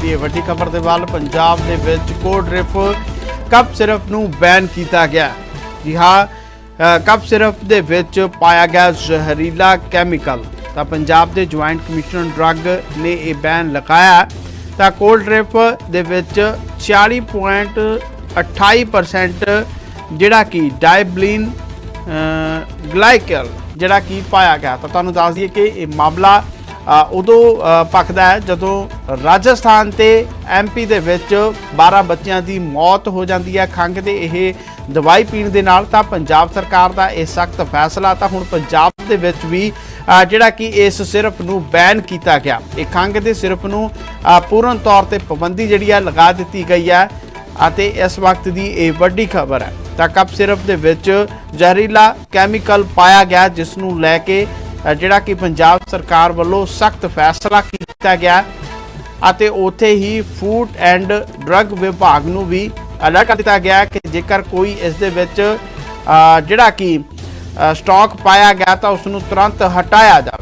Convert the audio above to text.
ਦੀ ਇਹ ਵੱਡੀ ਖਬਰ ਦੇ ਵੱਲ ਪੰਜਾਬ ਦੇ ਵਿੱਚ ਕੋਲਡ ਰਿਫ ਕੱਪ ਸਿਰਫ ਨੂੰ ਬੈਨ ਕੀਤਾ ਗਿਆ। ਜੀ ਹਾਂ ਅ, ਕੱਪ ਸਿਰਫ ਦੇ ਵਿੱਚ ਪਾਇਆ ਗਿਆ ਜ਼ਹਿਰੀਲਾ ਕੈਮੀਕਲ। ਤਾਂ ਪੰਜਾਬ ਦੇ ਜੁਆਇੰਟ ਕਮਿਸ਼ਨਰ ਡਰੱਗ ਨੇ ਇਹ ਬੈਨ ਲਗਾਇਆ। ਤਾਂ ਕੋਲਡ ਰਿਫ ਦੇ ਵਿੱਚ 40.28% ਜਿਹੜਾ ਕਿ ਡਾਈਬਲਿਨ ਗਲਾਈਕਲ ਜਿਹੜਾ ਕਿ ਪਾਇਆ ਗਿਆ। ਤਾਂ ਤੁਹਾਨੂੰ ਦੱਸ ਦਈਏ ਕਿ ਇਹ ਮਾਮਲਾ ਉਦੋਂ ਅ, ਭਖਦਾ ਹੈ ਜਦੋਂ ਰਾਜਸਥਾਨ ਤੇ ਐਮਪੀ ਦੇ ਵਿੱਚ 12 ਬੱਚਿਆਂ ਦੀ ਮੌਤ ਹੋ ਜਾਂਦੀ ਹੈ ਖੰਘ ਦੇ ਇਹ ਦਵਾਈ ਪੀਣ ਦੇ ਨਾਲ ਤਾਂ ਪੰਜਾਬ ਸਰਕਾਰ ਦਾ ਇਹ ਸਖਤ ਫੈਸਲਾ ਤਾਂ ਹੁਣ ਪੰਜਾਬ ਦੇ ਵਿੱਚ ਵੀ ਜਿਹੜਾ ਕਿ ਇਸ ਸਿਰਫ ਨੂੰ ਬੈਨ ਕੀਤਾ ਗਿਆ। ਇਹ ਖੰਘ ਦੇ ਸਿਰਫ ਨੂੰ ਪੂਰਨ ਤੌਰ ਤੇ ਪਾਬੰਦੀ ਜਿਹੜੀ ਹੈ ਲਗਾ ਦਿੱਤੀ ਗਈ ਹੈ ਅਤੇ ਇਸ ਵਕਤ ਦੀ ਇਹ ਵੱਡੀ ਖਬਰ ਹੈ। ਤਾਂ ਕੱਪ ਸਿਰਫ ਦੇ ਵਿੱਚ ਜ਼ਹਿਰੀਲਾ ਕੈਮੀਕਲ ਪਾਇਆ ਗਿਆ ਜਿਸ ਨੂੰ ਲੈ ਕੇ ਜਿਹੜਾ ਕਿ ਪੰਜਾਬ ਸਰਕਾਰ ਵੱਲੋਂ ਸਖਤ ਫੈਸਲਾ ਕੀਤਾ ਗਿਆ ਅਤੇ ਉੱਥੇ ਹੀ ਫੂਡ ਐਂਡ ਡਰੱਗ ਵਿਭਾਗ ਨੂੰ ਵੀ ਅਲਰਟ ਕਰ ਦਿੱਤਾ ਗਿਆ ਕਿ ਜੇਕਰ ਕੋਈ ਇਸ ਦੇ ਵਿੱਚ ਜਿਹੜਾ ਕਿ ਅ, ਸਟਾਕ ਪਾਇਆ ਗਿਆ ਤਾਂ ਉਸ ਨੂੰ ਤੁਰੰਤ ਹਟਾਇਆ ਜਾਵੇ।